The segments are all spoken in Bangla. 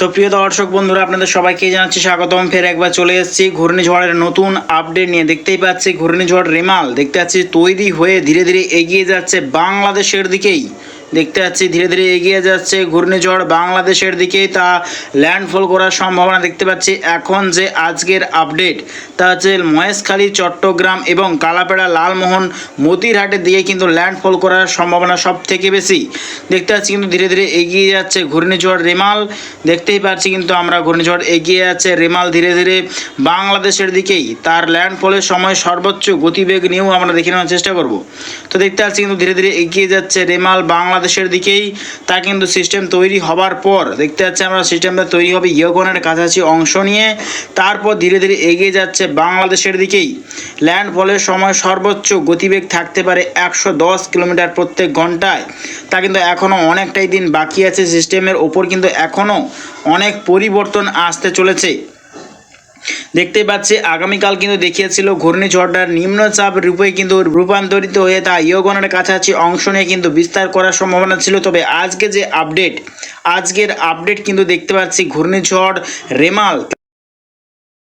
তো প্রিয় দর্শক বন্ধুরা, আপনাদের সবাইকে জানাচ্ছি স্বাগতম। ফের একবার চলে এসেছি ঘূর্ণিঝড়ের নতুন আপডেট নিয়ে। দেখতেই পাচ্ছি ঘূর্ণিঝড় রেমাল, দেখতে পাচ্ছি তৈরি হয়ে ধীরে ধীরে এগিয়ে যাচ্ছে বাংলাদেশের দিকেই। দেখতে পাচ্ছি, ধীরে ধীরে এগিয়ে যাচ্ছে ঘূর্ণিঝড় বাংলাদেশের দিকেই। তা ল্যান্ডফল করার সম্ভাবনা দেখতে পাচ্ছি। এখন যে আজকের আপডেট, তা হচ্ছে মহেশখালী, চট্টগ্রাম এবং কালাপেড়া, লালমোহন, মতিরহাটের দিকে কিন্তু ল্যান্ডফল করার সম্ভাবনা সব থেকে বেশি। দেখতে পাচ্ছি কিন্তু ধীরে ধীরে এগিয়ে যাচ্ছে ঘূর্ণিঝড় রেমাল। দেখতেই পাচ্ছি কিন্তু আমরা ঘূর্ণিঝড় এগিয়ে যাচ্ছে রেমাল ধীরে ধীরে বাংলাদেশের দিকেই। তার ল্যান্ডফলের সময় সর্বোচ্চ গতিবেগ নিয়েও আমরা দেখে নেওয়ার চেষ্টা করব। তো দেখতে পাচ্ছি কিন্তু ধীরে ধীরে এগিয়ে যাচ্ছে রেমাল বাংলাদেশের দিকেই, তা কিন্তু সিস্টেম তৈরি হবার পর, দেখতে পাচ্ছি আমরা সিস্টেমটা তৈরি হবে ইয়োগনের কাছাকাছি অংশ নিয়ে, তারপর ধীরে ধীরে এগিয়ে যাচ্ছে বাংলাদেশের দিকেই। ল্যান্ড ল্যান্ডফলের সময় সর্বোচ্চ গতিবেগ থাকতে পারে একশো দশ কিলোমিটার প্রত্যেক ঘন্টায়। তা কিন্তু এখনও অনেকটাই দিন বাকি আছে সিস্টেমের ওপর, কিন্তু এখনও অনেক পরিবর্তন আসতে চলেছে। দেখতেই পাচ্ছি, আগামীকাল কিন্তু দেখিয়েছিল ঘূর্ণিঝড়টার নিম্নচাপ রূপে কিন্তু রূপান্তরিত হয়ে তা ইয়োগনের কাছাকাছি অংশ নিয়ে কিন্তু বিস্তার করার সম্ভাবনা ছিল। তবে আজকে যে আপডেট, আজকের আপডেট কিন্তু দেখতে পাচ্ছি ঘূর্ণিঝড় রেমাল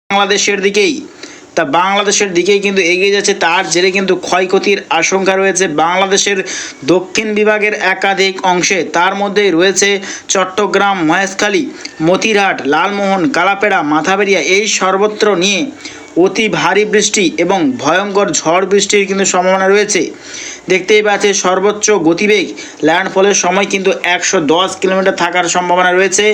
বাংলাদেশের দিকেই। তা বাংলাদেশের দিকেই কিন্তু এগিয়ে যাচ্ছে। তার জেরে কিন্তু ক্ষয়ক্ষতির আশঙ্কা রয়েছে বাংলাদেশের দক্ষিণ বিভাগের একাধিক অংশে। তার মধ্যেই রয়েছে চট্টগ্রাম, মহেশখালী, মতিরহাট, লালমোহন, কালাপেড়া, মাথাবেরিয়া। এই সর্বত্র নিয়ে অতি ভারী বৃষ্টি এবং ভয়ঙ্কর ঝড় বৃষ্টির কিন্তু সম্ভাবনা রয়েছে। দেখতেই পাচ্ছে সর্বোচ্চ গতিবেগ। ল্যান্ডফলের সময় কিন্তু একশো দশ কিলোমিটার থাকার সম্ভাবনা রয়েছে।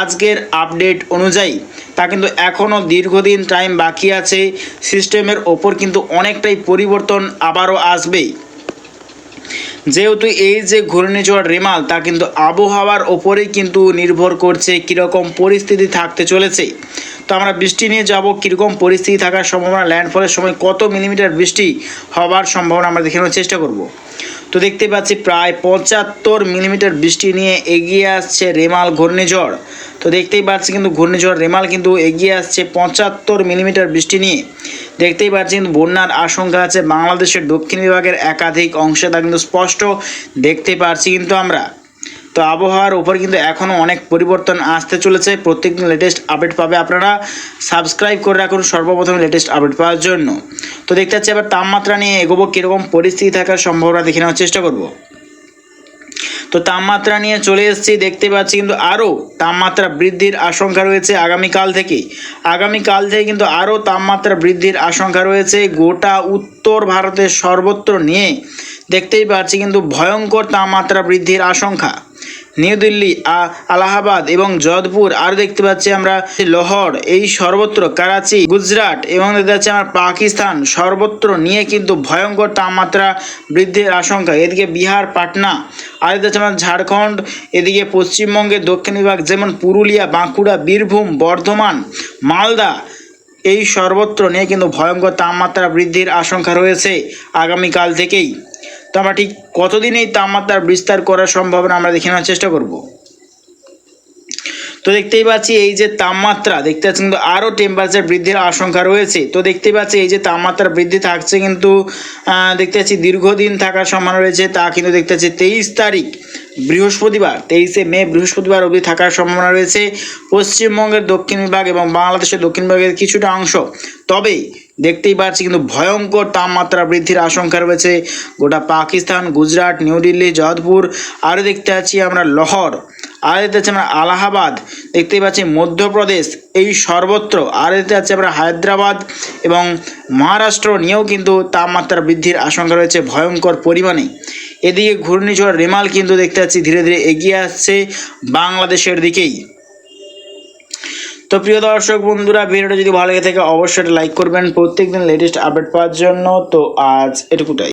আজকের আপডেট অনুযায়ী তা কিন্তু এখনও দীর্ঘদিন টাইম বাকি আছে। সিস্টেমের ওপর কিন্তু অনেকটাই পরিবর্তন আবারও আসবে যেহেতু এই যে ঘূর্ণিঝড় রেমাল, তা কিন্তু আবহাওয়ার ওপরেই কিন্তু নির্ভর করছে কীরকম পরিস্থিতি থাকতে চলেছে। তো আমরা বৃষ্টি নিয়ে যাব, কীরকম পরিস্থিতি থাকার সম্ভাবনা ল্যান্ডফলের সময় কত মিলিমিটার বৃষ্টি হওয়ার সম্ভাবনা আমরা দেখে নেওয়ার চেষ্টা করব। তো দেখতে পাচ্ছি প্রায় পঁচাত্তর মিলিমিটার বৃষ্টি নিয়ে এগিয়ে আসছে রেমাল ঘূর্ণিঝড়। তো দেখতেই পাচ্ছি কিন্তু ঘূর্ণিঝড় রেমাল কিন্তু এগিয়ে আসছে পঁচাত্তর মিলিমিটার বৃষ্টি নিয়ে। দেখতেই পাচ্ছি কিন্তু বন্যার আশঙ্কা আছে বাংলাদেশের দক্ষিণ বিভাগের একাধিক অংশে, তা কিন্তু স্পষ্ট দেখতে পাচ্ছি কিন্তু আমরা। তো আবহাওয়ার উপর কিন্তু এখনও অনেক পরিবর্তন আসতে চলেছে। প্রত্যেকদিন লেটেস্ট আপডেট পাবে আপনারা। সাবস্ক্রাইব করে রাখুন সর্বপ্রথম লেটেস্ট আপডেট পাওয়ার জন্য। তো দেখতে পাচ্ছি, এবার তাপমাত্রা নিয়ে এগোবো, কীরকম পরিস্থিতি থাকার সম্ভাবনা দেখে নেওয়ার চেষ্টা করব। তো তাপমাত্রা নিয়ে চলে এসেছি, দেখতে পাচ্ছি কিন্তু আরও তাপমাত্রা বৃদ্ধির আশঙ্কা রয়েছে আগামীকাল থেকে। আগামীকাল থেকে কিন্তু আরও তাপমাত্রা বৃদ্ধির আশঙ্কা রয়েছে। গোটা উত্তর ভারতের সর্বত্র নিয়ে দেখতেই পাচ্ছি কিন্তু ভয়ঙ্কর তাপমাত্রা বৃদ্ধির আশঙ্কা। নিউ দিল্লি আলাহাবাদ এবং যোধপুর। আর দেখতে পাচ্ছি আমরা লাহোর, এই সর্বত্র করাচি, গুজরাট এবং দেখতে পাচ্ছি আমরা পাকিস্তান। সর্বত্র নিয়ে কিন্তু ভয়ঙ্কর তাপমাত্রা বৃদ্ধির আশঙ্কা। এদিকে বিহার, পাটনা, আর দেখতে পাচ্ছি আমরা ঝাড়খণ্ড, এদিকে পশ্চিমবঙ্গের দক্ষিণ বিভাগ যেমন পুরুলিয়া, বাঁকুড়া, বীরভূম, বর্ধমান, মালদা, এই সর্বত্র নিয়ে কিন্তু ভয়ঙ্কর তাপমাত্রা বৃদ্ধির আশঙ্কা রয়েছে আগামীকাল থেকেই। তো আমরা ঠিক কতদিন এই তাপমাত্রার বিস্তার করার সম্ভাবনা আমরা দেখে নেওয়ার চেষ্টা করব? তো দেখতেই পাচ্ছি এই যে তাপমাত্রা, দেখতে পাচ্ছি কিন্তু আরও টেম্পারেচার বৃদ্ধির আশঙ্কা রয়েছে। তো দেখতেই পাচ্ছি এই যে তাপমাত্রা বৃদ্ধি থাকছে কিন্তু দেখতে পাচ্ছি দীর্ঘদিন থাকার সম্ভাবনা রয়েছে, তা কিন্তু দেখতে পাচ্ছি তেইশ তারিখ। বৃহস্পতিবার, তেইশে মে বৃহস্পতিবার অবধি থাকার সম্ভাবনা রয়েছে। পশ্চিমবঙ্গের দক্ষিণ বিভাগ এবং বাংলাদেশের দক্ষিণ বিভাগের কিছুটা অংশ। তবে দেখতেই পাচ্ছি কিন্তু ভয়ঙ্কর তাপমাত্রা বৃদ্ধির আশঙ্কা রয়েছে। গোটা পাকিস্তান, গুজরাট, নিউ দিল্লি, যোধপুর, আরও দেখতে পাচ্ছি আমরা লাহোর আর দেখতে পাচ্ছি আমরা আলাহাবাদ, দেখতেই পাচ্ছি মধ্যপ্রদেশ, এই সর্বত্র আর দেখতে পাচ্ছি আমরা হায়দ্রাবাদ এবং মহারাষ্ট্র নিয়েও কিন্তু তাপমাত্রা বৃদ্ধির আশঙ্কা রয়েছে ভয়ঙ্কর পরিমাণে। এদিকে ঘূর্ণিঝড় রেমাল কিন্তু দেখতে পাচ্ছি ধীরে ধীরে এগিয়ে আসছে বাংলাদেশের দিকেই। তো প্রিয় দর্শক বন্ধুরা, ভিডিওটা যদি ভালো লেগে থাকে, অবশ্যই লাইক করবেন। প্রত্যেকদিন লেটেস্ট আপডেট পাওয়ার জন্য তো আজ এটুকুটাই।